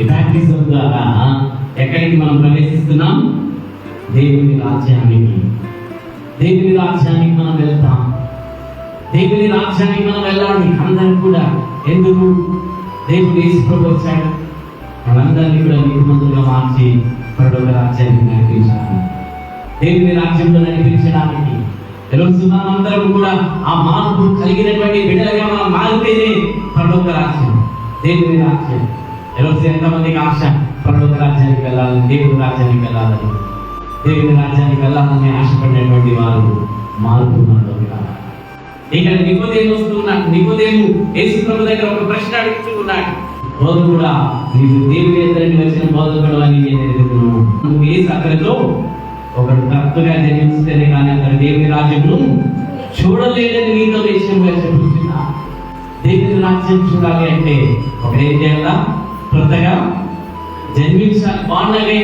ఈ ద్వారా uh, ఎక్కడికి మనం ప్రవేశిస్తున్నాం? దేవుని రాజ్యానికి. దేవుని రాజ్యానికి మనం వెళ్తాం. దేవుని రాజ్యానికి మనం వెళ్ళాలి. అందరం కూడా. ఎందుకు? దేవుడు యేసుప్రభు వచ్చాడు. మనందరినీ కూడా నీతిమంతులుగా మార్చి పరలోక రాజ్యాన్ని నడిపించాలి. దేవుని రాజ్యంలో నడిపించడానికి. ఈరోజు మనందరం కూడా ఆ మార్పు కలిగినటువంటి బిడ్డలుగా మనం మారితేనే పరలోక రాజ్యం. దేవుని రాజ్యం. ఈరోజు ఎంతమందికి ఆశ? పరలోక రాజ్యానికి వెళ్ళాలని దేవుని రాజ్యానికి వెళ్ళాలని. దేవుని రాజ్యానికి వెళ్ళాలని ఆశపడినటువంటి వారు మార్పు మనలోకి రావాలి ఇక్కడ నికోదేము వస్తున్నాడు నికోదేము యేసు ప్రభు దగ్గర ఒక ప్రశ్న అడుగుతూ ఉన్నాడు. బోధకుడా నీవు దేవుని ఎదురని వచ్చిన బోధకుడు అని నేను ఎదుగుతున్నాను నువ్వు ఏ సకలతో ఒకడు భక్తుగా జన్మిస్తేనే కానీ అతను దేవుని రాజ్యము చూడలేదని నీతో విషయంగా చెబుతున్నా దేవుని రాజ్యం చూడాలి అంటే ఒకడేం చేయాలా? జన్మించాలి బాగున్నాయి